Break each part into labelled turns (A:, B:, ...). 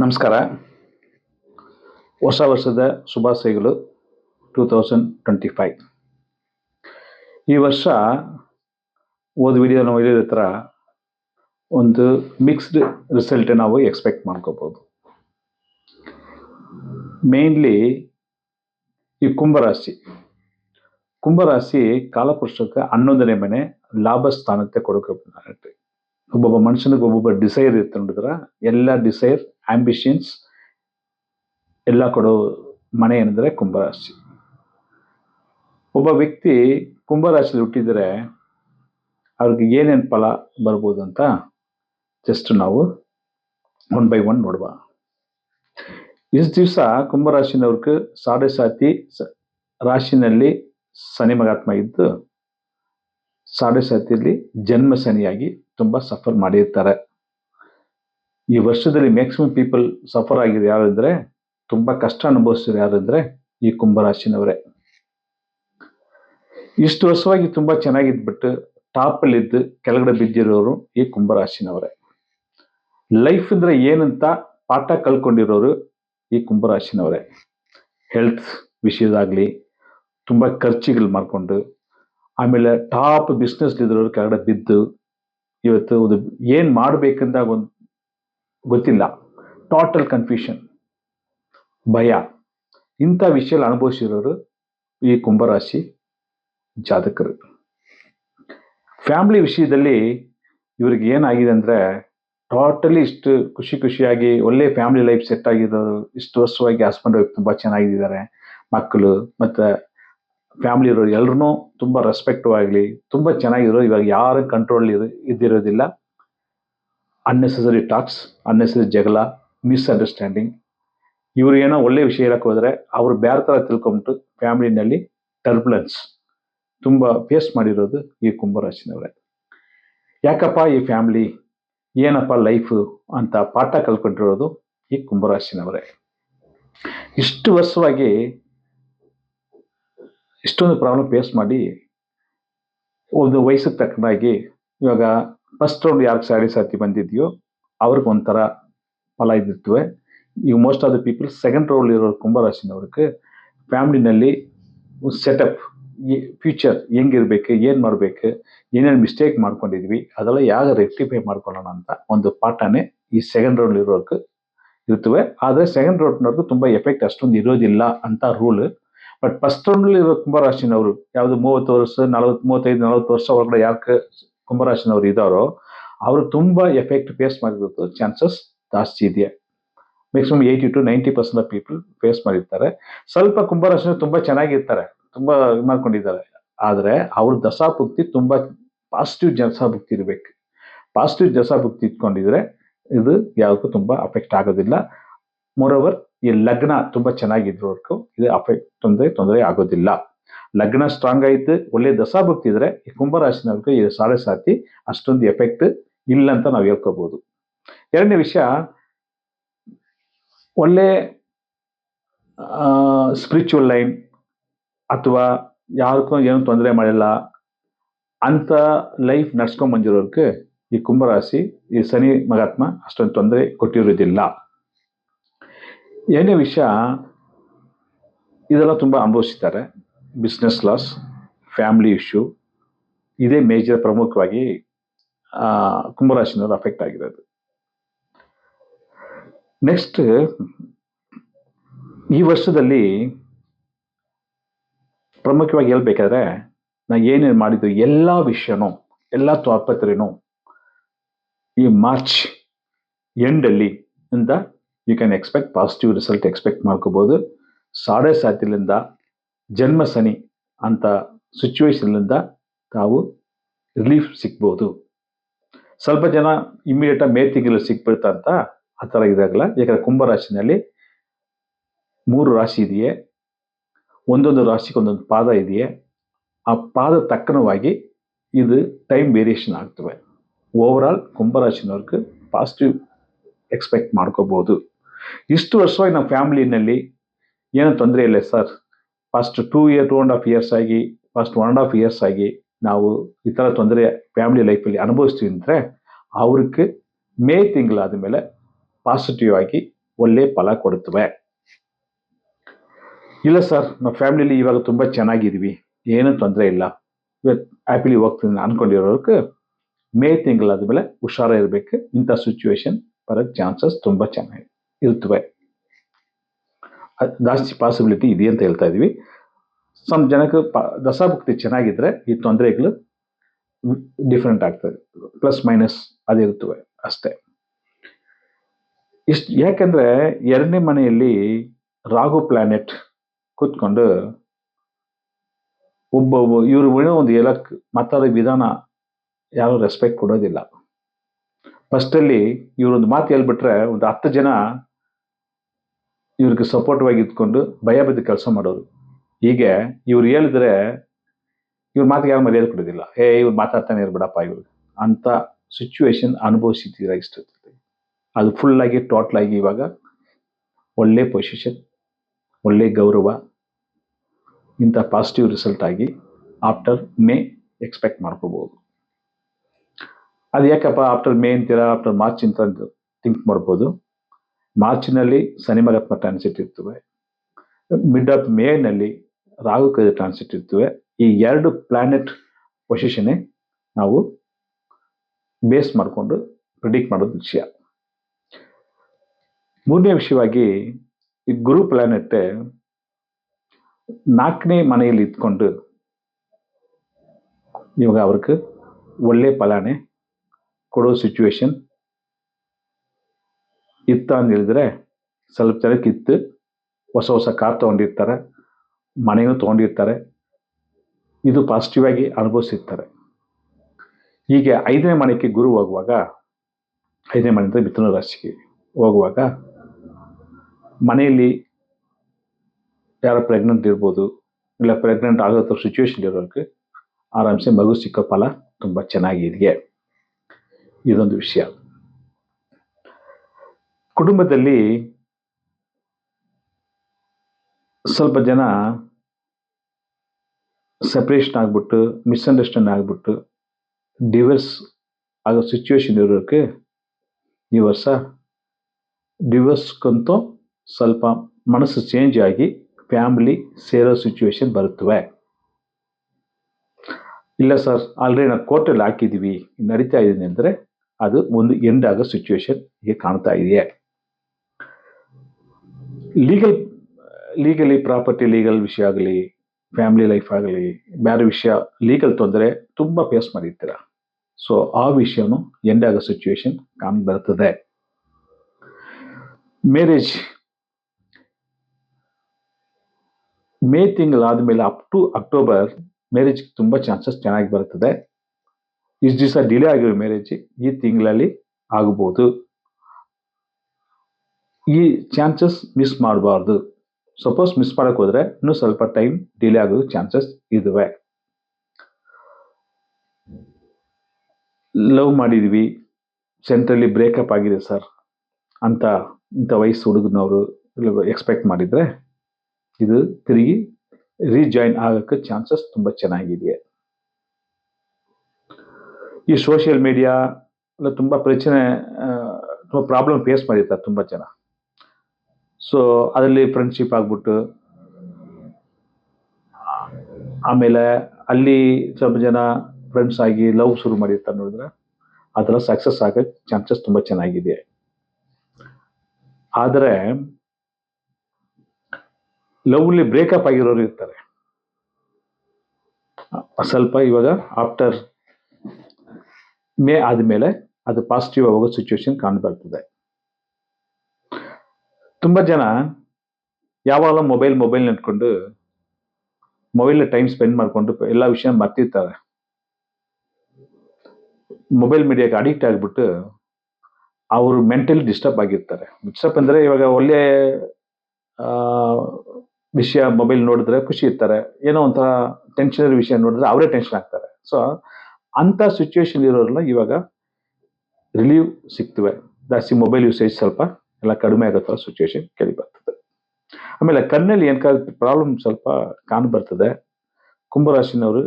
A: ನಮಸ್ಕಾರ. ಹೊಸ ವರ್ಷದ ಶುಭಾಶಯಗಳು ಟೂ ತೌಸಂಡ್ ಟ್ವೆಂಟಿ ಫೈವ್ ಈ ವರ್ಷ ಹೋದ ವಿಡಿಯೋ ನಾವು ಹೇಳಿದ ಥರ ಒಂದು ಮಿಕ್ಸ್ಡ್ ರಿಸಲ್ಟ್ ನಾವು ಎಕ್ಸ್ಪೆಕ್ಟ್ ಮಾಡ್ಕೋಬೋದು. ಮೇನ್ಲಿ ಈ ಕುಂಭರಾಶಿ. ಕುಂಭರಾಶಿ ಕಾಲಪುರುಷಕ್ಕೆ ಹನ್ನೊಂದನೇ ಮನೆ ಲಾಭ ಸ್ಥಾನಕ್ಕೆ ಕೊಡಬೇಕು ಒಬ್ಬೊಬ್ಬ ಮನುಷ್ಯನಿಗೆ ಒಬ್ಬೊಬ್ಬ ಡಿಸೈರ್ ಇರುತ್ತೆ ನೋಡಿದ್ರ? ಎಲ್ಲ ಡಿಸೈರ್ ಆಂಬಿಷನ್ಸ್ ಎಲ್ಲ ಕೊಡೋ ಮನೆ ಏನಂದ್ರೆ ಕುಂಭರಾಶಿ. ಒಬ್ಬ ವ್ಯಕ್ತಿ ಕುಂಭರಾಶಿಲಿ ಹುಟ್ಟಿದರೆ ಅವ್ರಿಗೆ ಏನೇನು ಫಲ ಬರ್ಬೋದು ಅಂತ ಜಸ್ಟ್ ನಾವು ಒನ್ ಬೈ ಒನ್ ನೋಡುವ. ಇಷ್ಟು ದಿವಸ ಕುಂಭರಾಶಿನವ್ರಿಗೆ ಸಾಡೆ ಸಾತಿ ರಾಶಿನಲ್ಲಿ ಶನಿ ಮಗಾತ್ಮ ಇದ್ದು, ಸಾಡೆ ಸಾತಿಯಲ್ಲಿ ಜನ್ಮ ಶನಿಯಾಗಿ ತುಂಬಾ ಸಫರ್ ಮಾಡಿರ್ತಾರೆ. ಈ ವರ್ಷದಲ್ಲಿ ಮ್ಯಾಕ್ಸಿಮಮ್ ಪೀಪಲ್ ಸಫರ್ ಆಗಿದೆ ಯಾರಿದ್ರೆ ತುಂಬಾ ಕಷ್ಟ ಅನುಭವಿಸಿದ್ರು ಯಾರಿದ್ರೆ ಈ ಕುಂಭರಾಶಿನವರೇ. ಇಷ್ಟು ವರ್ಷವಾಗಿ ತುಂಬಾ ಚೆನ್ನಾಗಿದ್ಬಿಟ್ಟು ಟಾಪ್ ಅಲ್ಲಿ ಇದ್ದು ಕೆಳಗಡೆ ಬಿದ್ದಿರೋರು ಈ ಕುಂಭರಾಶಿನವರೇ. ಲೈಫ್ ಅಂದ್ರೆ ಏನಂತ ಪಾಠ ಕಳ್ಕೊಂಡಿರೋರು ಈ ಕುಂಭರಾಶಿನವರೇ. ಹೆಲ್ತ್ ವಿಷಯದಾಗ್ಲಿ, ತುಂಬಾ ಖರ್ಚುಗಳು ಮಾಡಿಕೊಂಡು, ಆಮೇಲೆ ಟಾಪ್ ಬಿಸ್ನೆಸ್ ಇದ್ರವ್ರು ಕೆಳಗಡೆ ಬಿದ್ದು ಇವತ್ತು ಒಂದು ಏನು ಮಾಡಬೇಕಂತ ಒಂದು ಗೊತ್ತಿಲ್ಲ. ಟೋಟಲ್ ಕನ್ಫ್ಯೂಷನ್ ಭಯ. ಇಂಥ ವಿಷಯ ಅನುಭವಿಸಿರೋರು ಈ ಕುಂಭರಾಶಿ ಜಾತಕರು. ಫ್ಯಾಮಿಲಿ ವಿಷಯದಲ್ಲಿ ಇವ್ರಿಗೆ ಏನಾಗಿದೆ ಅಂದ್ರೆ ಟೋಟಲಿ ಇಷ್ಟು ಖುಷಿ ಖುಷಿಯಾಗಿ ಒಳ್ಳೆ ಫ್ಯಾಮಿಲಿ ಲೈಫ್ ಸೆಟ್ ಆಗಿರೋರು ಇಷ್ಟು ವರ್ಷವಾಗಿ ಹಸ್ಬೆಂಡ್ ವೈಫ್ ತುಂಬ ಚೆನ್ನಾಗಿದ್ದಾರೆ. ಮಕ್ಕಳು ಮತ್ತೆ ಫ್ಯಾಮಿಲಿ ಇರೋರು ಎಲ್ರೂ ತುಂಬ ರೆಸ್ಪೆಕ್ಟಿವ್ ಆಗಲಿ, ತುಂಬ ಚೆನ್ನಾಗಿರೋ ಇವಾಗ ಯಾರು ಕಂಟ್ರೋಲ್ ಇದ್ದಿರೋದಿಲ್ಲ. ಅನ್ನೆಸರಿ ಟಾಕ್ಸ್ ಅನ್ನೆಸರಿ ಜಗಳ ಮಿಸ್ಅಂಡರ್ಸ್ಟ್ಯಾಂಡಿಂಗ್ ಇವ್ರು ಏನೋ ಒಳ್ಳೆ ವಿಷಯ ಹೇಳಕ್ಕೆ ಹೋದರೆ ಅವ್ರು ಬೇರೆ ಥರ ತಿಳ್ಕೊಂಬಿಟ್ಟು ಫ್ಯಾಮಿಲಿನಲ್ಲಿ ಟರ್ಬುಲೆನ್ಸ್ ತುಂಬ ಫೇಸ್ ಮಾಡಿರೋದು ಈ ಕುಂಭರಾಶಿನವರೇ. ಯಾಕಪ್ಪ ಈ ಫ್ಯಾಮಿಲಿ? ಏನಪ್ಪ ಲೈಫು ಅಂತ ಪಾಠ ಕಲ್ಕೊಂಡಿರೋದು ಈ ಕುಂಭರಾಶಿನವರೇ. ಇಷ್ಟು ವರ್ಷವಾಗಿ ಇಷ್ಟೊಂದು ಪ್ರಾಬ್ಲಮ್ ಫೇಸ್ ಮಾಡಿ ಒಂದು ವಯಸ್ಸಿಗೆ ತಕ್ಕನಾಗಿ ಇವಾಗ ಫಸ್ಟ್ ರೌಂಡ್ ಯಾರು ಸ್ಯಾರಿ ಸಾತಿ ಬಂದಿದೆಯೋ ಅವ್ರಿಗೆ ಒಂಥರ ಫಲ ಇದ್ದಿರ್ತವೆ ಈಗ most of the people second round ಇರೋ ಕುಂಭರಾಶಿನವ್ರಿಗೆ ಫ್ಯಾಮ್ಲಿನಲ್ಲಿ ಸೆಟಪ್ ಫ್ಯೂಚರ್ ಹೆಂಗಿರ್ಬೇಕು ಏನು ಮಾಡ್ಬೇಕು, ಏನೇನು ಮಿಸ್ಟೇಕ್ ಮಾಡ್ಕೊಂಡಿದ್ವಿ, ಅದೆಲ್ಲ ಯಾವಾಗ ರೆಕ್ಟಿಫೈ ಮಾಡ್ಕೊಳ್ಳೋಣ ಅಂತ ಒಂದು ಪಾಠನೇ ಈ ಸೆಕೆಂಡ್ ರೌಂಡ್ ಇರೋರ್ಗೆ ಇರ್ತವೆ ಆದರೆ ಸೆಕೆಂಡ್ ರೌಂಡ್ನವ್ರಿಗೂ ತುಂಬ ಎಫೆಕ್ಟ್ ಅಷ್ಟೊಂದು ಇರೋದಿಲ್ಲ ಅಂತ ರೂಲ್ ಬಟ್ ಫಸ್ಟ್ ರೌಂಡಲ್ಲಿ ಇರೋ ಕುಂಭರಾಶಿನವರು ಯಾವುದು ಮೂವತ್ತು ವರ್ಷ, ನಲವತ್ತು, ಮೂವತ್ತೈದು, ನಲವತ್ತು ವರ್ಷ ಒಳಗಡೆ ಯಾಕೆ ಕುಂಭರಾಶಿನವರು ಇದ್ದಾರೋ, ಅವರು ತುಂಬಾ ಎಫೆಕ್ಟ್ ಫೇಸ್ ಮಾಡಿರೋದು ಚಾನ್ಸಸ್ ಜಾಸ್ತಿ ಇದೆಯಾ maximum eighty to ninety percent of people face ಮಾಡಿರ್ತಾರೆ. ಸ್ವಲ್ಪ ಕುಂಭರಾಶಿನ ತುಂಬಾ ಚೆನ್ನಾಗಿರ್ತಾರೆ, ತುಂಬಾ ಮಾಡ್ಕೊಂಡಿದ್ದಾರೆ. ಆದರೆ ಅವ್ರ ದಶಾಭುಕ್ತಿ ತುಂಬಾ ಪಾಸಿಟಿವ್ ದಶಾಭುಕ್ತಿ ಇರಬೇಕು. ಪಾಸಿಟಿವ್ ದಶಾಭುಕ್ತಿ ಇಟ್ಕೊಂಡಿದ್ರೆ ಇದು ಯಾವುದಕ್ಕೂ ತುಂಬಾ ಅಫೆಕ್ಟ್ ಆಗೋದಿಲ್ಲ. ಮೋರೋವರ್ ಈ ಲಗ್ನ ತುಂಬಾ ಚೆನ್ನಾಗಿದ್ರವರೆಗೂ ಇದು ಅಫೆಕ್ಟ್ ತೊಂದರೆ ತೊಂದರೆ ಆಗೋದಿಲ್ಲ. ಲಗ್ನ ಸ್ಟ್ರಾಂಗ್ ಆಯ್ತು, ಒಳ್ಳೆ ದಶಾಭುಕ್ತಿ ಇದ್ರೆ ಈ ಕುಂಭರಾಶಿನವ್ರಿಗೆ ಈ ಸಾಲ ಸಾತಿ ಅಷ್ಟೊಂದು ಎಫೆಕ್ಟ್ ಇಲ್ಲ ಅಂತ ನಾವು ಹೇಳ್ಕೋಬಹುದು ಎರಡನೇ ವಿಷಯ, ಒಳ್ಳೆ ಸ್ಪಿರಿಚುವಲ್ ಲೈನ್ ಅಥವಾ ಯಾರಕ್ಕೂ ಏನು ತೊಂದರೆ ಮಾಡಿಲ್ಲ ಅಂತ ಲೈಫ್ ನಡ್ಸ್ಕೊಂಡ್ ಬಂದಿರೋರ್ಗೆ ಈ ಕುಂಭರಾಶಿ, ಈ ಶನಿ ಮಹಾತ್ಮ ಅಷ್ಟೊಂದು ತೊಂದರೆ ಕೊಟ್ಟಿರೋದಿಲ್ಲ. ಏನೇ ವಿಷಯ, ಇದೆಲ್ಲ ತುಂಬ ಅನುಭವಿಸಿದ್ದಾರೆ ಬಿಸ್ನೆಸ್ ಲಾಸ್ ಫ್ಯಾಮಿಲಿ ಇಶ್ಯೂ ಇದೇ ಮೇಜರ್ ಪ್ರಮುಖವಾಗಿ ಕುಂಭರಾಶಿನವರು ಅಫೆಕ್ಟ್ ಆಗಿರೋದು. ನೆಕ್ಸ್ಟ್ ಈ ವರ್ಷದಲ್ಲಿ ಪ್ರಮುಖವಾಗಿ ಹೇಳ್ಬೇಕಾದ್ರೆ, ನಾ ಏನೇನು ಮಾಡಿದ್ದು, ಎಲ್ಲ ವಿಷಯನೂ, ಎಲ್ಲ ತಾಪತ್ರೆನೂ ಈ ಮಾರ್ಚ್ ಎಂಡಲ್ಲಿ ಇಂದ you can expect positive result expect ಮಾಡ್ಕೋಬಹುದು ಸಾಡೆ ಸಾತಿಲಿಂದ ಜನ್ಮ ಸನಿ ಅಂತ ಸಿಚುವೇಶನ್ಲಿಂದ ತಾವು ರಿಲೀಫ್ ಸಿಗ್ಬೋದು. ಸ್ವಲ್ಪ ಜನ ಇಮಿಡಿಯೇಟ್ ಮೇ ತಿಂಗಳಲ್ಲಿ ಸಿಕ್ಬಿಡ್ತಾ ಅಂತ ಆ ಥರ ಇದಾಗಲ್ಲ. ಯಾಕಂದ್ರೆ ಕುಂಭರಾಶಿನಲ್ಲಿ ಮೂರು ರಾಶಿ ಇದೆಯೇ? ಒಂದೊಂದು ರಾಶಿಗೆ ಒಂದೊಂದು ಪಾದ ಇದೆಯೇ? ಆ ಪಾದ ತಕ್ಕನವಾಗಿ ಇದು ಟೈಮ್ ವೇರಿಯೇಷನ್ ಆಗ್ತವೆ. ಓವರ್ ಆಲ್ ಕುಂಭರಾಶಿನವ್ರಿಗೆ ಪಾಸಿಟಿವ್ ಎಕ್ಸ್ಪೆಕ್ಟ್ ಮಾಡ್ಕೋಬಹುದು ಇಷ್ಟು ವರ್ಷವಾಗಿ ನಮ್ಮ ಫ್ಯಾಮಿಲಿನಲ್ಲಿ ಏನೂ ತೊಂದರೆ ಇಲ್ಲ sir. First two year two and half years ಆಗಿ first one and half years ಆಗಿ ನಾವು ಈ ಥರ ತೊಂದರೆ ಫ್ಯಾಮಿಲಿ ಲೈಫಲ್ಲಿ ಅನುಭವಿಸ್ತೀವಿ ಅಂದರೆ ಅವ್ರಿಗೆ ಮೇ ತಿಂಗಳಾದ ಮೇಲೆ ಪಾಸಿಟಿವ್ ಆಗಿ ಒಳ್ಳೆ ಫಲ ಕೊಡುತ್ತವೆ. ಇಲ್ಲ ಸರ್, ನಮ್ಮ ಫ್ಯಾಮಿಲಿಲಿ ಇವಾಗ ತುಂಬ ಚೆನ್ನಾಗಿದ್ದೀವಿ. ಏನೂ ತೊಂದರೆ ಇಲ್ಲ. ಹ್ಯಾಪಿಲಿ ಹೋಗ್ತೀನಿ ಅನ್ಕೊಂಡಿರೋರ್ಗೆ ಮೇ ತಿಂಗಳಾದ ಮೇಲೆ ಇರಬೇಕು ಇಂಥ ಸಿಚುವೇಶನ್ ಬರೋಕ್ಕೆ ಚಾನ್ಸಸ್ ತುಂಬ ಚೆನ್ನಾಗಿ ಇರ್ತವೆ ಜಾಸ್ತಿ ಪಾಸಿಬಿಲಿಟಿ ಇದೆ ಅಂತ ಹೇಳ್ತಾ ಇದೀವಿ ಸಮ್ ಜನಕ್ಕೆ ಪ, ದಶಾಭಕ್ತಿ ಚೆನ್ನಾಗಿದ್ರೆ ಈ ತೊಂದರೆಗಳು ಡಿಫ್ರೆಂಟ್ ಆಗ್ತದೆ ಪ್ಲಸ್ ಮೈನಸ್ ಅದಿರುತ್ತವೆ ಅಷ್ಟೇ. ಇಷ್ಟು, ಯಾಕೆಂದರೆ ಎರಡನೇ ಮನೆಯಲ್ಲಿ ರಾಹು ಪ್ಲಾನೆಟ್ ಕೂತ್ಕೊಂಡು ಒಬ್ಬ ಇವರು ಒಂದು ಎಲ್ಲ ಮಾತಾಡೋ ವಿಧಾನ ಯಾರು ರೆಸ್ಪೆಕ್ಟ್ ಕೊಡೋದಿಲ್ಲ. ಫಸ್ಟಲ್ಲಿ ಇವರೊಂದು ಮಾತು ಹೇಳ್ಬಿಟ್ರೆ ಒಂದು ಹತ್ತು ಜನ ಇವ್ರಿಗೆ ಸಪೋರ್ಟಿವಾಗಿ ಇದ್ಕೊಂಡು ಭಯ ಬಿದ್ದು ಕೆಲಸ ಮಾಡೋರು. ಹೀಗೆ ಇವ್ರು ಹೇಳಿದ್ರೆ ಇವ್ರ ಮಾತಿಗೆ ಯಾರು ಮರ್ಯಾದೆ ಕೊಡೋದಿಲ್ಲ. ಏ, ಇವ್ರು ಮಾತಾಡ್ತಾನೆ ಇರ್ಬಿಡಪ್ಪ ಇವ್ರು ಅಂತ ಸಿಚುವೇಶನ್ ಅನುಭವಿಸಿದ್ದೀರ ಇಷ್ಟೊತ್ತಿಗೆ. ಅದು ಫುಲ್ಲಾಗಿ ಟೋಟ್ಲಾಗಿ ಇವಾಗ ಒಳ್ಳೆ ಪೊಸಿಷನ್ ಒಳ್ಳೆ ಗೌರವ, ಇಂಥ ಪಾಸಿಟಿವ್ ರಿಸಲ್ಟ್ ಆಗಿ ಆಫ್ಟರ್ ಮೇ ಎಕ್ಸ್ಪೆಕ್ಟ್ ಮಾಡ್ಕೋಬೋದು. ಅದು ಯಾಕಪ್ಪ ಆಫ್ಟರ್ ಮೇ ಅಂತೀರಾ ಆಫ್ಟರ್ ಮಾರ್ಚ್ ಅಂತ ಥಿಂಕ್ ಮಾಡ್ಬೋದು. ಮಾರ್ಚ್ನಲ್ಲಿ ಶನಿ ಮಹಾತ್ಮ ಟ್ರಾನ್ಸಿಟ್ ಇರ್ತವೆ. ಮಿಡ್ ಆಫ್ ಮೇನಲ್ಲಿ ರಾಹು ಕೇತು ಟ್ರಾನ್ಸಿಟ್ ಇರ್ತವೆ. ಈ ಎರಡು ಪ್ಲಾನೆಟ್ ಪೊಸಿಷನ್ನೇ ನಾವು ಬೇಸ್ ಮಾಡಿಕೊಂಡು ಪ್ರಿಡಿಕ್ಟ್ ಮಾಡೋದು ವಿಷಯ. ಮೂರನೇ ವಿಷಯವಾಗಿ ಈ ಗುರು ಪ್ಲಾನೆಟ್ ನಾಲ್ಕನೇ ಮನೆಯಲ್ಲಿ ಇದ್ಕೊಂಡು ಇವಾಗ ಅವ್ರಿಗೆ ಒಳ್ಳೆ ಫಲಾನೆ ಕೊಡೋ ಸಿಚುವೇಶನ್ ಇತ್ತ ಅಂತ ಹೇಳಿದ್ರೆ ಸ್ವಲ್ಪ ಜನಕ್ಕೆ ಇತ್ತು. ಹೊಸ ಹೊಸ ಕಾರ್ ತೊಗೊಂಡಿರ್ತಾರೆ ಮನೆಯೂ ತೊಗೊಂಡಿರ್ತಾರೆ. ಇದು ಪಾಸಿಟಿವ್ ಆಗಿ ಅನುಭವಿಸಿರ್ತಾರೆ. ಹೀಗೆ ಐದನೇ ಮನೆಗೆ ಗುರು ಹೋಗುವಾಗ, ಐದನೇ ಮನೆಯಿಂದ ಮಿಥುನ ರಾಶಿಗೆ ಹೋಗುವಾಗ ಮನೆಯಲ್ಲಿ ಯಾರೋ ಪ್ರೆಗ್ನೆಂಟ್ ಇರ್ಬೋದು, ಇಲ್ಲ ಪ್ರೆಗ್ನೆಂಟ್ ಆಗೋ ಸಿಚುವೇಶನ್ ಇರೋರಿಗೆ ಆರಾಮ್ಸೆ ಮಗು ಸಿಕ್ಕೋ ಫಲ ತುಂಬ ಚೆನ್ನಾಗಿದೆ. ಇದೊಂದು ವಿಷಯ. ಕುಟುಂಬದಲ್ಲಿ ಸ್ವಲ್ಪ ಜನ ಸಪ್ರೇಷನ್ ಆಗಿಬಿಟ್ಟು ಮಿಸ್ಅಂಡರ್ಸ್ಟ್ಯಾಂಡ್ ಆಗಿಬಿಟ್ಟು ಡಿವರ್ಸ್ ಆಗೋ ಸಿಚುವೇಶನ್ ಇರೋಕ್ಕೆ ಈ ವರ್ಷ ಡಿವರ್ಸ್ಗಂತೂ ಸ್ವಲ್ಪ ಮನಸ್ಸು ಚೇಂಜ್ ಆಗಿ ಫ್ಯಾಮಿಲಿ ಸೇರೋ ಸಿಚುವೇಶನ್ ಬರುತ್ತವೆ. ಇಲ್ಲ ಸರ್ ಆಲ್ರೆಡಿ ನಾವು ಕೋರ್ಟಲ್ಲಿ ಹಾಕಿದ್ದೀವಿ ನಡೀತಾ ಇದ್ದೀನಿ ಅಂದರೆ ಅದು ಒಂದು ಎಂಡ್ ಆಗೋ ಸಿಚುವೇಶನ್ ಈಗ ಕಾಣ್ತಾ ಇದೆಯೇ. ಲೀಗಲ್ ಲೀಗಲಿ ಪ್ರಾಪರ್ಟಿ ಲೀಗಲ್ ವಿಷಯ ಆಗಲಿ ಫ್ಯಾಮಿಲಿ ಲೈಫ್ ಆಗಲಿ, ಬೇರೆ ವಿಷಯ ಲೀಗಲ್ ತೊಂದರೆ ತುಂಬ ಫೇಸ್ ಮಾಡಿರ್ತೀರ. ಸೊ ಆ ವಿಷಯನೂ ಎಂಡ್ ಆಗೋ ಸಿಚುವೇಶನ್ ಕಾಣ್ ಬರ್ತದೆ ಮ್ಯಾರೇಜ್ ಮೇ ಆದಮೇಲೆ ಅಪ್ ಟು ಅಕ್ಟೋಬರ್ ಮ್ಯಾರೇಜ್ ತುಂಬ ಚಾನ್ಸಸ್ ಚೆನ್ನಾಗಿ ಬರ್ತದೆ. ಇಷ್ಟು ದಿವಸ ಡಿಲೇ ಆಗಿರೋ ಮ್ಯಾರೇಜ್ ಈ ತಿಂಗಳಲ್ಲಿ ಆಗಬಹುದು ಈ ಚಾನ್ಸಸ್ ಮಿಸ್ ಮಾಡಬಾರ್ದು. ಸಪೋಸ್ ಮಿಸ್ ಮಾಡಕ್ ಹೋದ್ರೆ ಇನ್ನೂ ಸ್ವಲ್ಪ ಟೈಮ್ ಡಿಲೇ ಆಗೋದು ಚಾನ್ಸಸ್ ಇದುವೆ. ಲವ್ ಮಾಡಿದ್ವಿ. ಸೆಂಟ್ರಲ್ಲಿ ಬ್ರೇಕಪ್ ಆಗಿದೆ ಸರ್ ಅಂತ ಇಂಥ ವಯಸ್ಸು ಹುಡುಗನವರು ಎಕ್ಸ್ಪೆಕ್ಟ್ ಮಾಡಿದ್ರೆ ಇದು ತಿರುಗಿ ರೀಜಾಯಿನ್ ಆಗೋಕ್ಕೆ ಚಾನ್ಸಸ್ ತುಂಬ ಚೆನ್ನಾಗಿದೆ ಈ ಸೋಷಿಯಲ್ ಮೀಡಿಯಾ ತುಂಬ ಪ್ರಚನೆ ತುಂಬ ಪ್ರಾಬ್ಲಮ್ ಫೇಸ್ ಮಾಡಿರ್ತಾರೆ ತುಂಬ ಜನ. ಸೊ ಅದರಲ್ಲಿ ಫ್ರೆಂಡ್ಶಿಪ್ ಆಗ್ಬಿಟ್ಟು, ಆಮೇಲೆ ಅಲ್ಲಿ ಸ್ವಲ್ಪ ಜನ ಫ್ರೆಂಡ್ಸ್ ಆಗಿ ಲವ್ ಶುರು ಮಾಡಿರ್ತಾರೆ ನೋಡಿದ್ರೆ ಅದರ ಸಕ್ಸಸ್ ಆಗೋಕ್ಕೆ ಚಾನ್ಸಸ್ ತುಂಬ ಚೆನ್ನಾಗಿದೆ. ಆದರೆ ಲವ್ಲಿ ಬ್ರೇಕಪ್ ಆಗಿರೋರು ಇರ್ತಾರೆ. ಸ್ವಲ್ಪ ಇವಾಗ ಆಫ್ಟರ್ ಮೇ ಆದಮೇಲೆ ಅದು ಪಾಸಿಟಿವ್ ಆಗುವ ಸಿಚುವೇಶನ್ ಕಾಣ್ ಬರ್ತದೆ ತುಂಬ ಜನ ಯಾವಾಗ ಮೊಬೈಲ್ ಮೊಬೈಲ್ ನೆಟ್ಕೊಂಡು ಮೊಬೈಲ್ ಟೈಮ್ ಸ್ಪೆಂಡ್ ಮಾಡಿಕೊಂಡು ಎಲ್ಲ ವಿಷಯ ಮರ್ತಿರ್ತಾರೆ. ಮೊಬೈಲ್ ಮೀಡಿಯಾಗೆ ಅಡಿಕ್ಟ್ ಆಗಿಬಿಟ್ಟು ಅವರು ಮೆಂಟಲಿ ಡಿಸ್ಟರ್ಬ್ ಆಗಿರ್ತಾರೆ. ಡಿಸ್ಟರ್ಬ್ ಅಂದರೆ ಇವಾಗ ಒಳ್ಳೆ ವಿಷಯ ಮೊಬೈಲ್ ನೋಡಿದ್ರೆ ಖುಷಿ ಇರ್ತಾರೆ. ಏನೋ ಒಂಥರ ಟೆನ್ಷನ್ ವಿಷಯ ನೋಡಿದ್ರೆ ಅವರೇ ಟೆನ್ಷನ್ ಆಗ್ತಾರೆ. ಸೊ ಅಂಥ ಸಿಚುವೇಶನ್ ಇರೋರೆಲ್ಲ ಇವಾಗ ರಿಲೀವ್ ಸಿಗ್ತವೆ. ಜಾಸ್ತಿ ಮೊಬೈಲ್ ಯೂಸೇಜ್ ಸ್ವಲ್ಪ ಎಲ್ಲ ಕಡಿಮೆ ಆಗೋ ಥರ ಸಿಚುವೇಶನ್ ಕೇಳಿ ಬರ್ತದೆ. ಆಮೇಲೆ ಕಣ್ಣಲ್ಲಿ ಏನಕ್ಕಾದ್ರೂ ಪ್ರಾಬ್ಲಮ್ ಸ್ವಲ್ಪ ಕಾಣು ಬರ್ತದೆ. ಕುಂಭರಾಶಿನವರು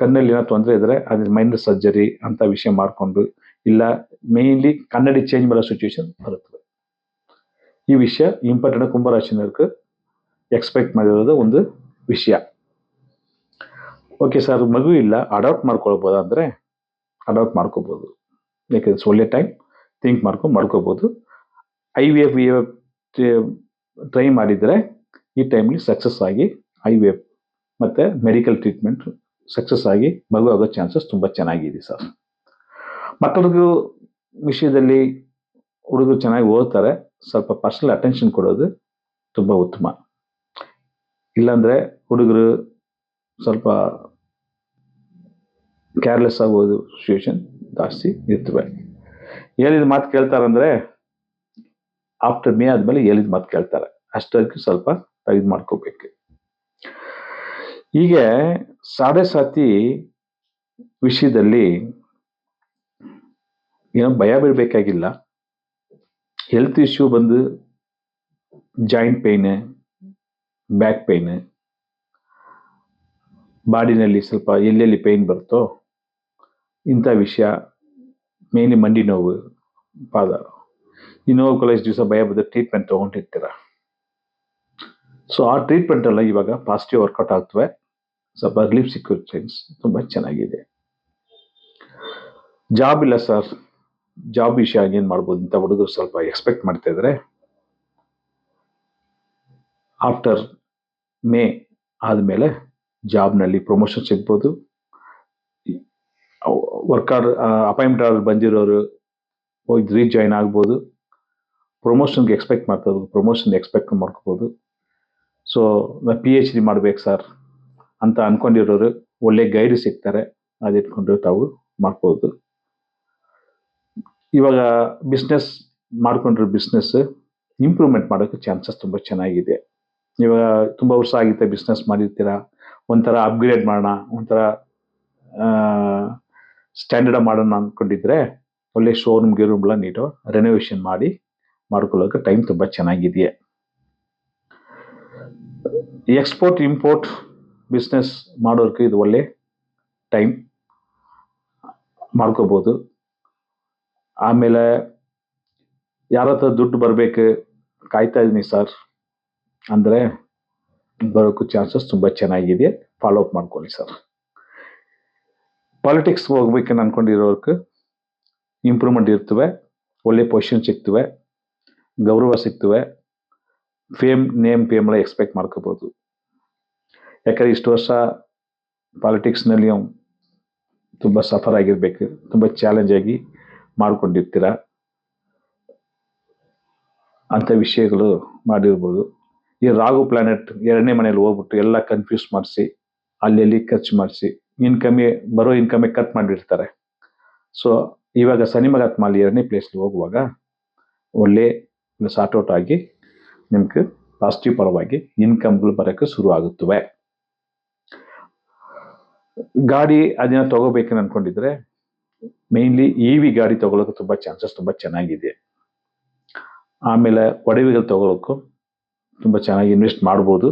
A: ಕಣ್ಣಲ್ಲಿ ಏನೋ ತೊಂದರೆ ಇದ್ರೆ ಅದ್ರ ಮೈಂಡ್ ಸರ್ಜರಿ ಅಂತ ವಿಷಯ ಮಾಡಿಕೊಂಡು, ಇಲ್ಲ ಮೇನ್ಲಿ ಕನ್ನಡಿ ಚೇಂಜ್ ಮಾಡೋ ಸಿಚುವೇಶನ್ ಬರುತ್ತದೆ ಈ ವಿಷಯ ಇಂಪಾರ್ಟೆಂಟ್ ಕುಂಭರಾಶಿನವ್ರಿಗೆ ಎಕ್ಸ್ಪೆಕ್ಟ್ ಮಾಡಿರೋದು ಒಂದು ವಿಷಯ. ಓಕೆ ಸರ್ ಮಗು ಇಲ್ಲ ಅಡಾಪ್ಟ್ ಮಾಡ್ಕೊಳ್ಬೋದಾ ಅಂದರೆ ಅಡಾಪ್ಟ್ ಮಾಡ್ಕೋಬೋದು. ಯಾಕೆಂದ್ರೆ ಒಳ್ಳೆ ಟೈಮ್ ಥಿಂಕ್ ಮಾಡ್ಕೊಂಡು ಮಾಡ್ಕೋಬೋದು. I V F V F try ಮಾಡಿದರೆ ಈ ಟೈಮಲ್ಲಿ ಸಕ್ಸಸ್ ಆಗಿ ಐ ವಿ ಎಫ್ ಮತ್ತು ಮೆಡಿಕಲ್ ಟ್ರೀಟ್ಮೆಂಟ್ ಸಕ್ಸಸ್ ಆಗಿ ಮಗು ಆಗೋ ಚಾನ್ಸಸ್ ತುಂಬ ಚೆನ್ನಾಗಿದೆ ಸರ್ ಮಕ್ಕಳಿಗೂ ವಿಷಯದಲ್ಲಿ ಹುಡುಗರು ಚೆನ್ನಾಗಿ ಓದ್ತಾರೆ, ಸ್ವಲ್ಪ ಪರ್ಸನಲ್ ಅಟೆನ್ಷನ್ ಕೊಡೋದು ತುಂಬ ಉತ್ತಮ. ಇಲ್ಲಾಂದರೆ ಹುಡುಗರು ಸ್ವಲ್ಪ ಕೇರ್ಲೆಸ್ ಆಗೋದು ಸಿಚುವೇಶನ್ ಜಾಸ್ತಿ ಇರ್ತವೆ. ಹೇಳಿದ ಮಾತು ಕೇಳ್ತಾರಂದ್ರೆ ಆಫ್ಟರ್ ಮೇ ಆದಮೇಲೆ ಹೇಳಿದ ಮಾತು ಕೇಳ್ತಾರೆ. ಅಷ್ಟಕ್ಕೆ ಸ್ವಲ್ಪ ಇದು ಮಾಡ್ಕೋಬೇಕು. ಹೀಗೆ ಸಾಡೆ ಸಾತಿ ವಿಷಯದಲ್ಲಿ ಏನೋ ಭಯ ಬೀಳಬೇಕಾಗಿಲ್ಲ. ಹೆಲ್ತ್ ಇಶ್ಯೂ ಬಂದು ಜಾಯಿಂಟ್ ಪೇನ್ ಬ್ಯಾಕ್ ಪೇಯ್ನ್ ಬಾಡಿನಲ್ಲಿ ಸ್ವಲ್ಪ ಎಲ್ಲೆಲ್ಲಿ ಪೇಯ್ನ್ ಬರುತ್ತೋ ಇಂಥ ವಿಷಯ ಮೇನ್ ಮಂಡಿ ನೋವು, ಪಾದ ಈ ಕಾಲೇಜ್ ದಿವಸ ಭಯ ಬದ ಟ್ರೀಟ್ಮೆಂಟ್ ತೊಗೊಂಡಿರ್ತೀರ. ಸೊ ಆ ಟ್ರೀಟ್ಮೆಂಟ್ ಎಲ್ಲ ಇವಾಗ ಪಾಸಿಟಿವ್ ವರ್ಕೌಟ್ ಆಗ್ತವೆ. ಸ್ವಲ್ಪ ರಿಲೀಫ್ ಫ್ರೆಂಡ್ಸ್ ತುಂಬ ಚೆನ್ನಾಗಿದೆ. ಜಾಬ್ ಇಲ್ಲ ಸರ್ ಜಾಬ್ ವಿಷಯ ಏನು ಮಾಡ್ಬೋದು? ಅಂತ ಹುಡುಗರು ಸ್ವಲ್ಪ ಎಕ್ಸ್ಪೆಕ್ಟ್ ಮಾಡ್ತಾ ಇದ್ದಾರೆ ಆಫ್ಟರ್ ಮೇ ಆದಮೇಲೆ ಜಾಬ್ನಲ್ಲಿ ಪ್ರಮೋಷನ್ ಸಿಗ್ಬೋದು. ವರ್ಕರ್ ಅಪಾಯಿಂಟ್ಮೆಂಟ್ ಬಂದಿರೋರು ಹೋಗಿ ರೀಜಾಯ್ನ್ ಆಗ್ಬೋದು. ಪ್ರಮೋಷನ್ಗೆ ಎಕ್ಸ್ಪೆಕ್ಟ್ ಮಾಡ್ತಾರೆ ಪ್ರಮೋಷನ್ ಎಕ್ಸ್ಪೆಕ್ಟ್ ಮಾಡ್ಕೋಬೋದು. ಸೊ ನಾ ಪಿ ಎಚ್ ಡಿ ಮಾಡ್ಬೇಕು ಸರ್ ಅಂತ ಅನ್ಕೊಂಡಿರೋರು ಒಳ್ಳೆ ಗೈಡ್ ಸಿಗ್ತಾರೆ. ಅದಿಟ್ಕೊಂಡು ತಾವು ಮಾಡ್ಬೋದು. ಇವಾಗ ಬಿಸ್ನೆಸ್ ಮಾಡ್ಕೊಂಡಿರೋ ಬಿಸ್ನೆಸ್ ಇಂಪ್ರೂವ್ಮೆಂಟ್ ಮಾಡೋಕ್ಕೆ ಚಾನ್ಸಸ್ ತುಂಬ ಚೆನ್ನಾಗಿದೆ. ಇವಾಗ ತುಂಬ ವರ್ಷ ಆಗಿತ್ತೆ ಬಿಸ್ನೆಸ್ ಮಾಡಿರ್ತೀರಾ? ಒಂಥರ ಅಪ್ಗ್ರೇಡ್ ಮಾಡೋಣ, ಒಂಥರ ಸ್ಟ್ಯಾಂಡರ್ಡ್ ಮಾಡೋಣ ಅಂದ್ಕೊಂಡಿದ್ರೆ ಒಳ್ಳೆ ಶೋರೂಮ್ ಗಿರೂಮ್ಲ ನೀಟು ರೆನೋವೇಷನ್ ಮಾಡಿ ಮಾಡ್ಕೊಳ್ಳೋಕೆ ಟೈಮ್ ತುಂಬ ಚೆನ್ನಾಗಿದೆ. ಎಕ್ಸ್ಪೋರ್ಟ್ ಇಂಪೋರ್ಟ್ ಬಿಸ್ನೆಸ್ ಮಾಡೋರ್ಗೆ ಇದು ಒಳ್ಳೆ ಟೈಮ್ ಮಾಡ್ಕೋಬೋದು. ಆಮೇಲೆ ಯಾರ ಹತ್ರ ದುಡ್ಡು ಬರಬೇಕು ಕಾಯ್ತಾ ಇದ್ದೀನಿ ಸರ್ ಅಂದರೆ ಬರೋಕ್ಕೂ ಚಾನ್ಸಸ್ ತುಂಬ ಚೆನ್ನಾಗಿದೆ ಫಾಲೋ ಅಪ್ ಮಾಡ್ಕೊಳ್ಳಿ ಸರ್ ಪಾಲಿಟಿಕ್ಸ್ ಹೋಗ್ಬೇಕಂತ ಅನ್ಕೊಂಡಿರೋರ್ಗೆ ಇಂಪ್ರೂವ್ಮೆಂಟ್ ಇರ್ತವೆ, ಒಳ್ಳೆ ಪೊಸಿಷನ್ ಸಿಗ್ತವೆ, ಗೌರವ ಸಿಗ್ತವೆ ಫೇಮ್ ನೇಮ್ ಫೇಮ್ ಎಲ್ಲ ಎಕ್ಸ್ಪೆಕ್ಟ್ ಮಾಡ್ಕೋಬೋದು. ಯಾಕಂದರೆ ಇಷ್ಟು ವರ್ಷ ಪಾಲಿಟಿಕ್ಸ್ನಲ್ಲಿ ತುಂಬ ಸಫರ್ ಆಗಿರಬೇಕು, ತುಂಬ ಚಾಲೆಂಜ್ ಆಗಿ ಮಾಡ್ಕೊಂಡಿರ್ತೀರ? ಅಂಥ ವಿಷಯಗಳು ಮಾಡಿರ್ಬೋದು. ಈ ರಾಗು ಪ್ಲಾನೆಟ್ ಎರಡನೇ ಮನೇಲಿ ಹೋಗ್ಬಿಟ್ಟು ಎಲ್ಲ ಕನ್ಫ್ಯೂಸ್ ಮಾಡಿಸಿ, ಅಲ್ಲಿ ಖರ್ಚು ಮಾಡಿಸಿ ಇನ್ಕಮ್ಮಿ ಬರೋ ಇನ್ಕಮ್ಮೆ ಕಟ್ ಮಾಡಿರ್ತಾರೆ. ಸೊ ಇವಾಗ ಶನಿ ಮಹಾತ್ಮ ಅಲ್ಲಿ ಎರಡನೇ ಪ್ಲೇಸ್ಲಿ ಹೋಗುವಾಗ ಒಳ್ಳೆ ಸಾರ್ಟ್ ಔಟ್ ಆಗಿ ನಿಮ್ಗೆ ಪಾಸಿಟಿವ್ ಪರವಾಗಿ ಇನ್ಕಮ್ಗಳು ಬರೋಕ್ಕೆ ಶುರು ಆಗುತ್ತವೆ. ಗಾಡಿ ಅದನ್ನ ತಗೋಬೇಕಂತ ಅನ್ಕೊಂಡಿದ್ರೆ ಮೇನ್ಲಿ ಇ ವಿ ಗಾಡಿ ತಗೊಳ್ಳೋಕೆ ತುಂಬ ಚಾನ್ಸಸ್ ತುಂಬ ಚೆನ್ನಾಗಿದೆ. ಆಮೇಲೆ ಒಡವೆಗಳು ತಗೊಳ್ಳೋಕ್ಕೂ ತುಂಬ ಚೆನ್ನಾಗಿ ಇನ್ವೆಸ್ಟ್ ಮಾಡ್ಬೋದು,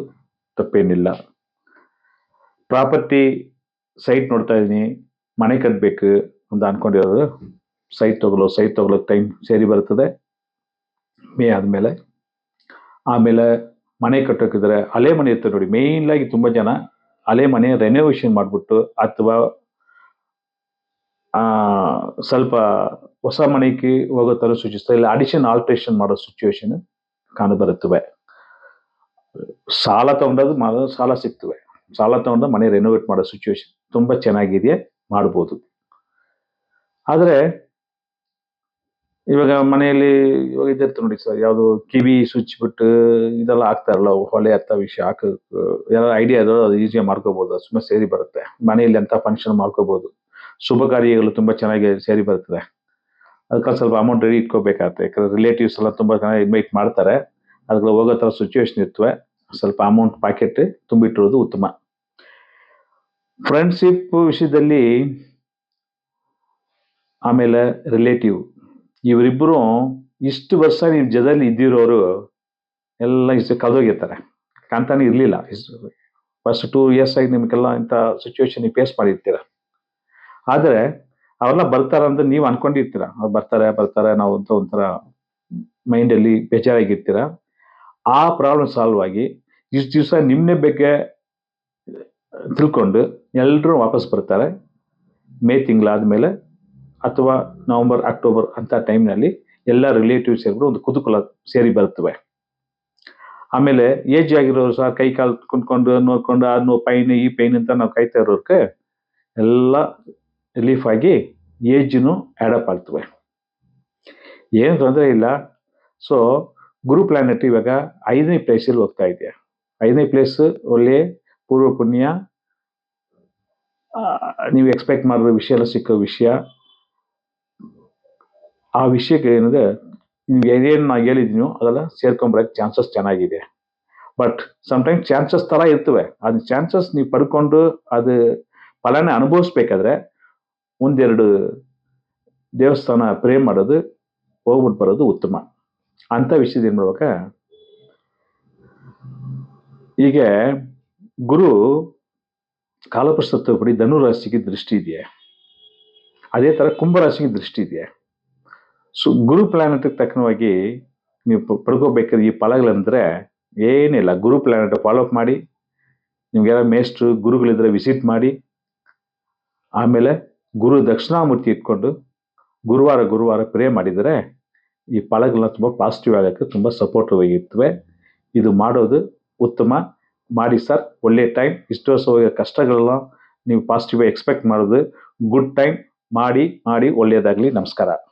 A: ತಪ್ಪೇನಿಲ್ಲ. ಪ್ರಾಪರ್ಟಿ ಸೈಟ್ ನೋಡ್ತಾ ಇದ್ದೀನಿ, ಮನೆ ಕಟ್ಟಬೇಕು ಅಂತ ಅನ್ಕೊಂಡಿರೋದು ಸೈಟ್ ತಗೊಳ್ಳೋ ಸೈಟ್ ತಗೊಳ್ಳೋ ಟೈಮ್ ಸೇರಿ ಬರ್ತದೆ. ಮೇ ಆದಮೇಲೆ, ಆಮೇಲೆ ಮನೆ ಕಟ್ಟೋಕಿದ್ರೆ ಹಳೆ ಮನೆ ಇರ್ತದೆ ನೋಡಿ ಮೇಯ್ನಾಗಿ ತುಂಬ ಜನ ಹಳೆ ಮನೆ ರೆನೋವೇಷನ್ ಮಾಡಿಬಿಟ್ಟು ಅಥವಾ ಸ್ವಲ್ಪ ಹೊಸ ಮನೆಗೆ ಹೋಗೋ ಥರ ಸೂಚಿಸ್ತಾ ಇಲ್ಲ ಅಡಿಷನ್ ಆಲ್ಟ್ರೇಷನ್ ಮಾಡೋ ಸಿಚುವೇಶನ್ ಕಾಣಬರುತ್ತವೆ ಸಾಲ ತಗೊಂಡದು ಮಾಡೋ ಸಾಲ ಸಿಗ್ತವೆ. ಸಾಲ ತಗೊಂಡು ಮನೆ ರೆನೋವೇಟ್ ಮಾಡೋ ಸಿಚುವೇಶನ್ ತುಂಬ ಚೆನ್ನಾಗಿದೆಯೇ ಮಾಡ್ಬೋದು. ಆದರೆ ಇವಾಗ ಮನೆಯಲ್ಲಿ ಇವಾಗ ಇದ್ದಿರ್ತ ನೋಡಿ ಸರ್, ಯಾವುದು ಕಿವಿ ಸ್ವಿಚ್ ಬಿಟ್ಟು ಇದೆಲ್ಲ ಹಾಕ್ತಾರಲ್ಲ ಹೊಲೆ ಅಂತ ವಿಷಯ ಹಾಕ ಯಾರು ಐಡಿಯಾ ಇರೋ ಅದು ಈಸಿಯಾಗಿ ಮಾಡ್ಕೋಬಹುದು ಸುಮ್ಮನೆ ಸೇರಿ ಬರುತ್ತೆ. ಮನೆಯಲ್ಲಿ ಅಂತ ಫಂಕ್ಷನ್ ಮಾಡ್ಕೋಬಹುದು ಶುಭ ಕಾರ್ಯಗಳು ತುಂಬ ಚೆನ್ನಾಗಿ ಸೇರಿ ಬರ್ತದೆ. ಅದಕ್ಕೆ ಸ್ವಲ್ಪ ಅಮೌಂಟ್ ರೆಡಿ ಇಟ್ಕೋಬೇಕಾಗತ್ತೆ. ಯಾಕಂದ್ರೆ ರಿಲೇಟಿವ್ಸ್ ಎಲ್ಲ ತುಂಬ ಚೆನ್ನಾಗಿ ಇನ್ವೈಟ್ ಮಾಡ್ತಾರೆ. ಅದಕ್ಕೆ ಹೋಗೋ ಥರ ಸಿಚುವೇಶನ್ ಇರ್ತವೆ. ಸ್ವಲ್ಪ ಅಮೌಂಟ್ ಪ್ಯಾಕೆಟ್ ತುಂಬಿಟ್ಟಿರೋದು ಉತ್ತಮ. ಫ್ರೆಂಡ್ಶಿಪ್ ವಿಷಯದಲ್ಲಿ ಆಮೇಲೆ ರಿಲೇಟಿವ್ ಇವರಿಬ್ಬರು ಇಷ್ಟು ವರ್ಷ ನೀವು ಜೊತೆಲಿ ಇದ್ದಿರೋರು ಎಲ್ಲ ಇಷ್ಟು ಕಳೆದೋಗಿರ್ತಾರೆ ಕಾಣ್ತಾನೆ ಇರಲಿಲ್ಲ. ಫಸ್ಟ್ ಟೂ ಇಯರ್ಸ್ ಆಗಿ ನಿಮಗೆಲ್ಲ ಇಂಥ ಸಿಚುವೇಶನ್ ಫೇಸ್ ಮಾಡಿರ್ತೀರ. ಆದರೆ ಅವರೆಲ್ಲ ಬರ್ತಾರೆ ಅಂತ ನೀವು ಅನ್ಕೊಂಡಿರ್ತೀರ. ಅವ್ರು ಬರ್ತಾರೆ ಬರ್ತಾರೆ, ನಾವು ಅಂತ ಒಂಥರ ಮೈಂಡಲ್ಲಿ ಬೇಜಾರಾಗಿರ್ತೀರ. ಆ ಪ್ರಾಬ್ಲಮ್ ಸಾಲ್ವ್ ಆಗಿ ಇಷ್ಟು ದಿವಸ ನಿಮ್ಮನೆ ಬಗ್ಗೆ ತಿಳ್ಕೊಂಡು ಎಲ್ಲರೂ ವಾಪಸ್ ಬರ್ತಾರೆ. ಮೇ ತಿಂಗಳಾದಮೇಲೆ ಅಥವಾ ನವಂಬರ್, ಅಕ್ಟೋಬರ್ ಅಂತ ಟೈಮ್ನಲ್ಲಿ ಎಲ್ಲ ರಿಲೇಟಿವ್ಸ್ ಎಲ್ಲರೂ ಒಂದು ಕುತೂಹಲ ಸೇರಿ ಬರುತ್ತವೆ. ಆಮೇಲೆ ಏಜ್ ಆಗಿರೋರು ಸಹ ಕೈ ಕಾಲು ಕುಂತ್ಕೊಂಡು, ನೋಡ್ಕೊಂಡು, ಆ, ನೋ ಪೈನ್ ಈ ಪೈನ್ ಅಂತ ನಾವು ಕಾಯ್ತಾ ಇರೋರ್ಗೆ ಎಲ್ಲ ರಿಲೀಫ್ ಆಗಿ ಏಜ್ನು ಆ್ಯಡಪ್ ಆಗ್ತವೆ. ಏನು ತೊಂದರೆ ಇಲ್ಲ. ಸೊ ಗುರು ಪ್ಲಾನೆಟ್ ಇವಾಗ ಐದನೇ ಪ್ಲೇಸಲ್ಲಿ ಹೋಗ್ತಾ ಇದೆ ಐದನೇ ಪ್ಲೇಸ್ ಒಳ್ಳೆ ಪೂರ್ವ ಪುಣ್ಯ ನೀವು ಎಕ್ಸ್ಪೆಕ್ಟ್ ಮಾಡಿರೋ ವಿಷಯ ಎಲ್ಲ ಸಿಕ್ಕೋ ವಿಷಯ. ಆ ವಿಷಯಕ್ಕೆ ಏನಿದೆ ನೀವು ಏನೇನು ನಾ ಹೇಳಿದ್ನೋ ಅದೆಲ್ಲ ಸೇರ್ಕೊಂಬರಕ್ಕೆ ಚಾನ್ಸಸ್ ಚೆನ್ನಾಗಿದೆ. ಬಟ್ ಸಮ್ಟೈಮ್ಸ್ ಚಾನ್ಸಸ್ ಥರ ಇರ್ತವೆ. ಅದು ಚಾನ್ಸಸ್ ನೀವು ಪಡ್ಕೊಂಡು ಅದು ಫಲನ ಅನುಭವಿಸ್ಬೇಕಾದ್ರೆ ಒಂದೆರಡು ದೇವಸ್ಥಾನ ಪ್ರೇ ಮಾಡೋದು ಹೋಗ್ಬಿಟ್ಟು ಬರೋದು ಉತ್ತಮ. ಅಂಥ ವಿಷಯದ ಏನು ಮಾಡ್ಬೇಕ? ಹೀಗೆ ಗುರು ಕಾಲಪ್ರಸ್ತತ್ವ ಪಡಿ ಧನುರಾಶಿಗೆ ದೃಷ್ಟಿ ಇದೆಯಾ? ಅದೇ ಥರ ಕುಂಭರಾಶಿಗೆ ದೃಷ್ಟಿ ಇದೆಯೇ? ಸೊ ಗುರು ಪ್ಲಾನೆಟ್ಗೆ ತಕ್ಕನವಾಗಿ ನೀವು ಪಡ್ಕೋಬೇಕಾದ್ರೆ ಈ ಫಲಗಳಂದ್ರೆ ಏನಿಲ್ಲ. ಗುರು ಪ್ಲಾನೆಟ್ ಫಾಲೋ ಅಪ್ ಮಾಡಿ, ನಿಮ್ಗೆಲ್ಲ ಮೇಸ್ಟ್ರು ಗುರುಗಳಿದ್ರೆ ವಿಸಿಟ್ ಮಾಡಿ, ಆಮೇಲೆ ಗುರು ದಕ್ಷಿಣಾಮೂರ್ತಿ ಇಟ್ಕೊಂಡು ಗುರುವಾರ ಗುರುವಾರ ಪ್ರೇ ಮಾಡಿದರೆ ಈ ಫಲಗಳನ್ನ ತುಂಬ ಪಾಸಿಟಿವ್ ಆಗೋಕ್ಕೆ ತುಂಬ ಸಪೋರ್ಟಿವ್ ಆಗಿರ್ತವೆ. ಇದು ಮಾಡೋದು ಉತ್ತಮ. ಮಾಡಿ ಸರ್, ಒಳ್ಳೆ ಟೈಮ್ ಇಷ್ಟು ವರ್ಷ ಹೋಗಿ ಕಷ್ಟಗಳನ್ನ ನೀವು ಪಾಸಿಟಿವ್ ಎಕ್ಸ್ಪೆಕ್ಟ್ ಮಾಡೋದು. ಗುಡ್ ಟೈಮ್ ಮಾಡಿ ಮಾಡಿ ಒಳ್ಳೆಯದಾಗಲಿ. ನಮಸ್ಕಾರ.